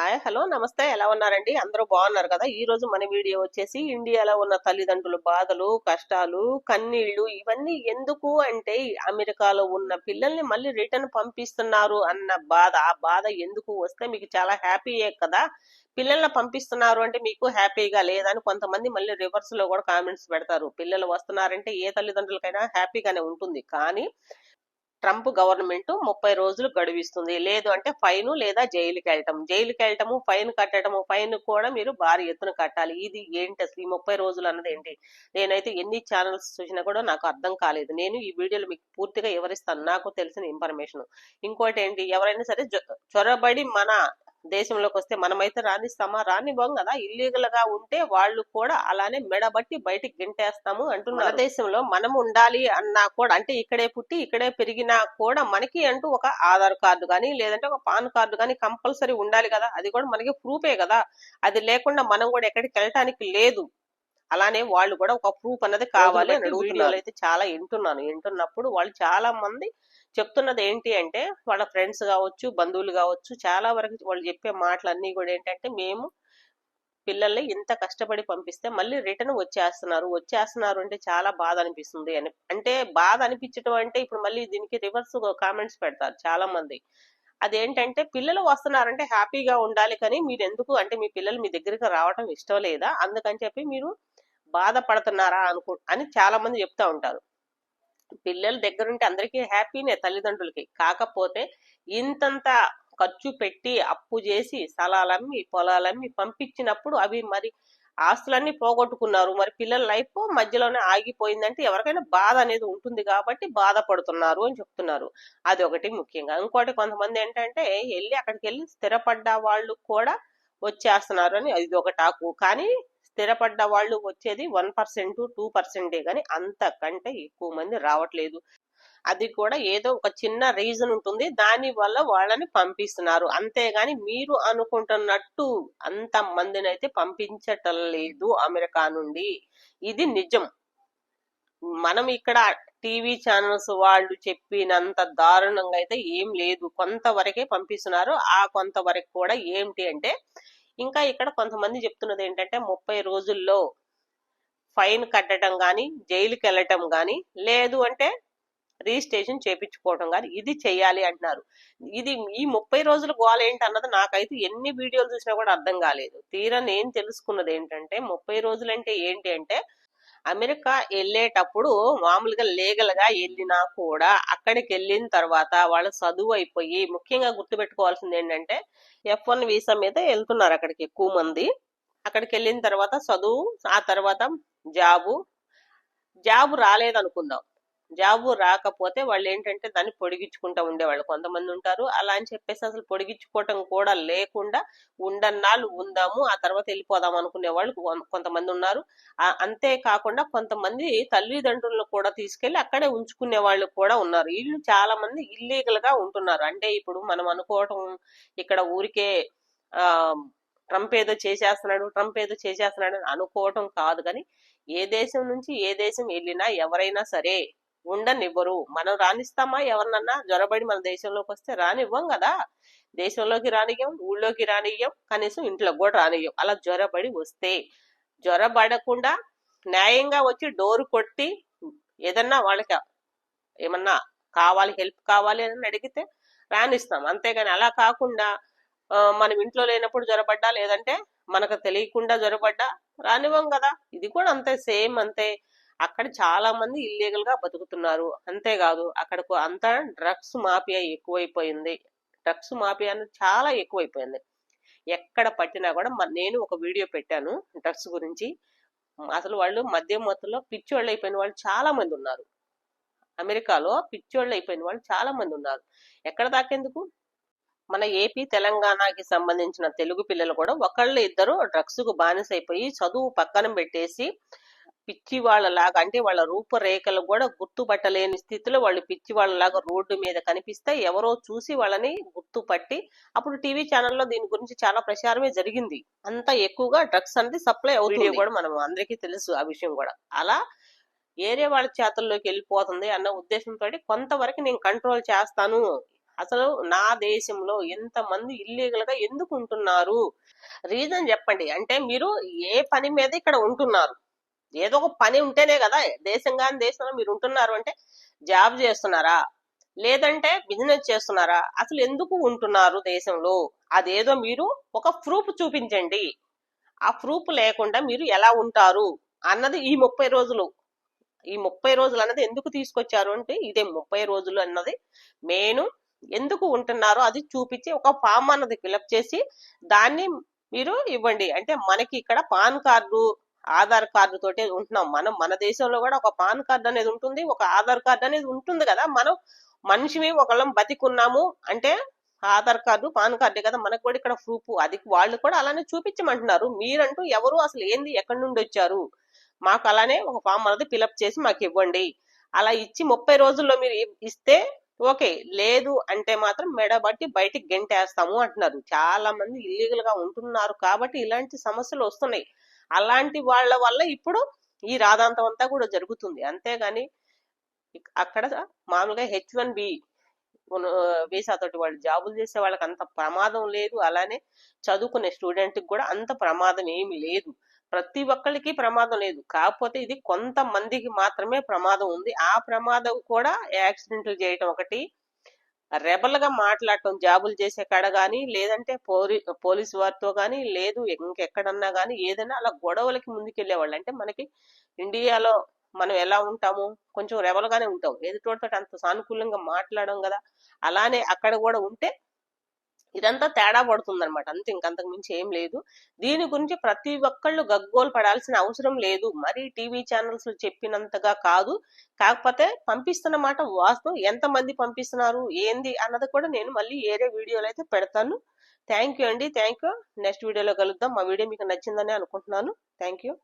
Hi hello నమస్తే. ఎలా ఉన్నారండి? అందరూ బాగున్నారు కదా? ఈ రోజు మన వీడియో వచ్చేసి ఇండియాలో ఉన్న తల్లిదండ్రుల బాధలు కష్టాలు కన్నీళ్ళు ఇవన్నీ ఎందుకు అంటే అమెరికాలో ఉన్న పిల్లల్ని మళ్ళీ రిటర్న్ పంపిస్తున్నారు అన్న బాధ. ఆ బాధ ఎందుకు వస్తే మీకు చాలా హ్యాపీయే కదా? పిల్లల్ని పంపిస్తున్నారు అంటే మీకు హ్యాపీగా లేదని కొంతమంది మళ్ళీ రివర్స్లో కూడా కామెంట్స్ పెడతారు. పిల్లలు వస్తున్నారంటే ఏ తల్లిదండ్రులకైనా హ్యాపీగానే ఉంటుంది. కానీ ట్రంప్ గవర్నమెంట్ ముప్పై రోజులు గడువిస్తుంది. లేదు అంటే ఫైన్ లేదా జైలుకి వెళ్ళటం. జైలుకి వెళ్ళటము ఫైన్ కట్టడము ఫైన్ కూడా మీరు భారీ ఎత్తున కట్టాలి. ఇది ఏంటి అసలు ఈ ముప్పై రోజులు అన్నది ఏంటి? నేనైతే ఎన్ని ఛానల్స్ చూసినా కూడా నాకు అర్థం కాలేదు. నేను ఈ వీడియోలు మీకు పూర్తిగా వివరిస్తాను. నాకు తెలిసిన ఇన్ఫర్మేషన్. ఇంకోటి ఏంటి? ఎవరైనా సరే చొరబడి మన దేశంలోకి వస్తే మనమైతే రాణిస్తామా రానివ్వం కదా. ఇల్లీగల్గా ఉంటే వాళ్ళు కూడా అలానే మెడబట్టి బయటికి గెంటేస్తాము అంటూ మన దేశంలో మనం ఉండాలి అన్నా కూడా అంటే ఇక్కడే పుట్టి ఇక్కడే పెరిగినా కూడా మనకి అంటూ ఒక ఆధార్ కార్డు కానీ లేదంటే ఒక పాన్ కార్డు కానీ కంపల్సరీ ఉండాలి కదా. అది కూడా మనకి ప్రూఫే కదా. అది లేకుండా మనం కూడా ఎక్కడికి వెళ్ళటానికి లేదు. అలానే వాళ్ళు కూడా ఒక ప్రూఫ్ అన్నది కావాలి అని వీడియోలు అయితే చాలా వింటున్నాను. వింటున్నప్పుడు వాళ్ళు చాలా మంది చెప్తున్నది ఏంటి అంటే వాళ్ళ ఫ్రెండ్స్ కావచ్చు బంధువులు కావచ్చు చాలా వరకు వాళ్ళు చెప్పే మాటలన్నీ కూడా ఏంటంటే మేము పిల్లల్ని ఇంత కష్టపడి పంపిస్తే మళ్ళీ రిటర్న్ వచ్చేస్తున్నారు. వచ్చేస్తున్నారు అంటే చాలా బాధ అనిపిస్తుంది అని. అంటే బాధ అనిపించడం అంటే ఇప్పుడు మళ్ళీ దీనికి రివర్స్ కామెంట్స్ పెడతారు చాలా మంది అదేంటంటే పిల్లలు వస్తున్నారంటే హ్యాపీగా ఉండాలి కానీ మీరు ఎందుకు అంటే మీ పిల్లలు మీ దగ్గరికి రావడం ఇష్టం లేదా? అందుకని చెప్పి మీరు బాధపడుతున్నారా అనుకో అని చాలా మంది చెప్తా ఉంటారు. పిల్లల దగ్గరుంటే అందరికీ హ్యాపీనే తల్లిదండ్రులకి. కాకపోతే ఇంతంత ఖర్చు పెట్టి అప్పు చేసి స్థలాలమ్మి పొలాలమ్మి పంపించినప్పుడు అవి మరి ఆస్తులన్నీ పోగొట్టుకున్నారు. మరి పిల్లల లైఫ్ మధ్యలోనే ఆగిపోయిందంటే ఎవరికైనా బాధ అనేది ఉంటుంది కాబట్టి బాధపడుతున్నారు అని చెప్తున్నారు. అది ఒకటి ముఖ్యంగా. ఇంకోటి కొంతమంది ఏంటంటే వెళ్ళి అక్కడికి వెళ్ళి స్థిరపడ్డ వాళ్ళు కూడా వచ్చేస్తున్నారు అని ఇది ఒక టాకు. కానీ స్థిరపడ్డ వాళ్ళు వచ్చేది వన్ పర్సెంట్ టూ పర్సెంటే కానీ అంతకంటే ఎక్కువ మంది రావట్లేదు. అది కూడా ఏదో ఒక చిన్న రీజన్ ఉంటుంది. దాని వల్ల వాళ్ళని పంపిస్తున్నారు. అంతేగాని మీరు అనుకుంటున్నట్టు అంత మందిని అయితే పంపించటం లేదు అమెరికా నుండి. ఇది నిజం. మనం ఇక్కడ టీవీ ఛానల్స్ వాళ్ళు చెప్పినంత దారుణంగా అయితే ఏం లేదు. కొంతవరకే పంపిస్తున్నారు. ఆ కొంతవరకు కూడా ఏంటి అంటే ఇంకా ఇక్కడ కొంతమంది చెప్తున్నది ఏంటంటే ముప్పై రోజుల్లో ఫైన్ కట్టడం కానీ జైలుకి వెళ్ళటం కానీ లేదు అంటే రిజిస్ట్రేషన్ చేపించుకోవడం కానీ ఇది చేయాలి అంటున్నారు. ఇది ఈ ముప్పై రోజుల గోల ఏంటి అన్నది నాకైతే ఎన్ని వీడియోలు చూసినా కూడా అర్థం కాలేదు. తీరా నేను తెలుసుకున్నది ఏంటంటే ముప్పై రోజులు అంటే ఏంటి అంటే అమెరికా వెళ్ళేటప్పుడు మామూలుగా లీగల్గా వెళ్ళినా కూడా అక్కడికి వెళ్ళిన తర్వాత వాళ్ళ చదువు అయిపోయి ముఖ్యంగా గుర్తుపెట్టుకోవాల్సింది ఏంటంటే ఎఫ్ వన్ వీసా మీద వెళ్తున్నారు అక్కడికి ఎక్కువ మంది. అక్కడికి వెళ్ళిన తర్వాత చదువు ఆ తర్వాత జాబు. జాబు రాలేదనుకుందాం. జాబు రాకపోతే వాళ్ళు ఏంటంటే దాన్ని పొడిగించుకుంటా ఉండేవాళ్ళు. కొంతమంది ఉంటారు అలా అని చెప్పేసి అసలు పొడిగించుకోవటం కూడా లేకుండా ఉండన్నాళ్ళు ఉందాము ఆ తర్వాత వెళ్ళిపోదాం అనుకునే వాళ్ళు కొంతమంది ఉన్నారు అంతేకాకుండా కొంతమంది తల్లిదండ్రులను కూడా తీసుకెళ్ళి అక్కడే ఉంచుకునే వాళ్ళు కూడా ఉన్నారు. వీళ్ళు చాలా మంది ఇల్లీగల్గా ఉంటున్నారు. అంటే ఇప్పుడు మనం అనుకోవటం ఇక్కడ ఊరికే ఆ ట్రంప్ ఏదో చేసేస్తున్నాడు ట్రంప్ ఏదో చేసేస్తున్నాడు అని అనుకోవటం కాదు. కానీ ఏ దేశం నుంచి ఏ దేశం వెళ్ళినా ఎవరైనా సరే ఉండనివ్వరు. మనం రాణిస్తామా? ఎవరినన్నా? జ్వరబడి మన దేశంలోకి వస్తే రానివ్వం కదా. దేశంలోకి రానియ్యం ఊళ్ళోకి రానియ్యం కనీసం ఇంట్లోకి కూడా రానియ్యం. అలా జ్వరబడి వస్తే జ్వరబడకుండా న్యాయంగా వచ్చి డోరు కొట్టి ఏదన్నా వాళ్ళకి ఏమన్నా కావాలి హెల్ప్ కావాలి అని అడిగితే రానిస్తాం అంతేగాని అలా కాకుండా మనం ఇంట్లో లేనప్పుడు జ్వరపడ్డా లేదంటే మనకు తెలియకుండా జ్వరపడ్డా రానివ్వం కదా. ఇది కూడా అంతే సేమ్ అంతే. అక్కడ చాలా మంది ఇల్లీగల్గా బతుకుతున్నారు. అంతేకాదు అక్కడకు అంతా డ్రగ్స్ మాఫియా ఎక్కువైపోయింది. డ్రగ్స్ మాఫియా అనేది చాలా ఎక్కువైపోయింది. ఎక్కడ పట్టినా కూడా నేను ఒక వీడియో పెట్టాను డ్రగ్స్ గురించి. అసలు వాళ్ళు మద్యం మత్తులో పిచ్చోళ్ళు అయిపోయిన వాళ్ళు చాలా మంది ఉన్నారు. అమెరికాలో పిచ్చోళ్ళు అయిపోయిన వాళ్ళు చాలా మంది ఉన్నారు. ఎక్కడ దాకేందుకు మన ఏపీ తెలంగాణకి సంబంధించిన తెలుగు పిల్లలు కూడా ఒకళ్ళు ఇద్దరు డ్రగ్స్కు బానిసైపోయి చదువు పక్కన పెట్టేసి పిచ్చి వాళ్ళలాగా అంటే వాళ్ళ రూపురేఖలు కూడా గుర్తుపట్టలేని స్థితిలో వాళ్ళు పిచ్చి వాళ్ళలాగా రోడ్డు మీద కనిపిస్తే ఎవరో చూసి వాళ్ళని గుర్తుపట్టి అప్పుడు టీవీ ఛానల్లో దీని గురించి చాలా ప్రచారమే జరిగింది. అంత ఎక్కువగా డ్రగ్స్ అనేది సప్లై అవుతుంది. కూడా మనం అందరికీ తెలుసు ఆ విషయం కూడా. అలా ఏరే వాళ్ళ చేతుల్లోకి వెళ్ళిపోతుంది అన్న ఉద్దేశంతో కొంతవరకు నేను కంట్రోల్ చేస్తాను. అసలు నా దేశంలో ఎంతమంది ఇల్లీగల్గా ఎందుకు ఉంటున్నారు రీజన్ చెప్పండి. అంటే మీరు ఏ పని మీద ఇక్కడ ఉంటున్నారు? ఏదో ఒక పని ఉంటేనే కదా దేశం కానీ దేశంలో మీరు ఉంటున్నారు అంటే జాబ్ చేస్తున్నారా? లేదంటే బిజినెస్ చేస్తున్నారా? అసలు ఎందుకు ఉంటున్నారు దేశంలో? అదేదో మీరు ఒక ప్రూఫ్ చూపించండి. ఆ ప్రూఫ్ లేకుండా మీరు ఎలా ఉంటారు? అన్నది ఈ ముప్పై రోజులు. ఈ ముప్పై రోజులు అన్నది ఎందుకు తీసుకొచ్చారు అంటే ఇదే ముప్పై రోజులు అన్నది మెయిన్ ఎందుకు ఉంటున్నారో అది చూపించి ఒక ఫామ్ అన్నది ఫిలప్ చేసి దాన్ని మీరు ఇవ్వండి. అంటే మనకి ఇక్కడ పాన్ కార్డు ఆధార్ కార్డు తోటే ఉంటున్నాం. మనం మన దేశంలో కూడా ఒక పాన్ కార్డు అనేది ఉంటుంది ఒక ఆధార్ కార్డు అనేది ఉంటుంది కదా. మనం మనిషిని ఒకళ్ళం బతికున్నాము అంటే ఆధార్ కార్డు పాన్ కార్డే కదా. మనకు కూడా ఇక్కడ ప్రూఫ్ అది వాళ్ళు కూడా అలానే చూపించమంటున్నారు. మీరంటూ ఎవరు అసలు ఏంది ఎక్కడి నుండి వచ్చారు? మాకు అలానే ఒక ఫామ్ అనేది ఫిలప్ చేసి మాకు ఇవ్వండి. అలా ఇచ్చి ముప్పై రోజుల్లో మీరు ఇస్తే ఓకే. లేదు అంటే మాత్రం మెడబట్టి బయటికి గెంటేస్తాము అంటున్నారు. చాలా మంది ఇల్లీగల్గా ఉంటున్నారు కాబట్టి ఇలాంటి సమస్యలు వస్తున్నాయి. అలాంటి వాళ్ళ వల్ల ఇప్పుడు ఈ రాధాంతం అంతా కూడా జరుగుతుంది. అంతేగాని అక్కడ మామూలుగా హెచ్ వన్ బి వీసా తోటి వాళ్ళు జాబులు చేసే వాళ్ళకి అంత ప్రమాదం లేదు. అలానే చదువుకునే స్టూడెంట్కి కూడా అంత ప్రమాదం ఏమి లేదు. ప్రతి ఒక్కరికి ప్రమాదం లేదు. కాకపోతే ఇది కొంతమందికి మాత్రమే ప్రమాదం ఉంది. ఆ ప్రమాదం కూడా యాక్సిడెంట్లు చేయటం ఒకటి రెబల్గా మాట్లాడటం జాబులు చేసే కాడ కానీ లేదంటే పోలీ పోలీస్ వారితో కానీ లేదు ఇంకెక్కడన్నా కానీ ఏదైనా అలా గొడవలకి ముందుకెళ్ళేవాళ్ళు అంటే మనకి ఇండియాలో మనం ఎలా ఉంటాము? కొంచెం రెబల్ గానే ఉంటాం. ఎదుటోడితో అంత సానుకూలంగా మాట్లాడడం కదా? అలానే అక్కడ కూడా ఉంటే ఇదంతా తేడా పడుతుంది అనమాట అంతే ఇంకంతకు మించి ఏం లేదు. దీని గురించి ప్రతి ఒక్కళ్ళు గగ్గోలు పడాల్సిన అవసరం లేదు. మరి టీవీ ఛానల్స్ చెప్పినంతగా కాదు. కాకపోతే పంపిస్తున్న మాట వాస్తవం. ఎంతమంది పంపిస్తున్నారు? ఏంది? అన్నది కూడా నేను మళ్ళీ ఏరే వీడియోలు అయితే పెడతాను. థ్యాంక్ యూ అండి. Thank you. నెక్స్ట్ వీడియోలో కలుద్దాం. మా వీడియో మీకు నచ్చిందని అనుకుంటున్నాను. Thank you.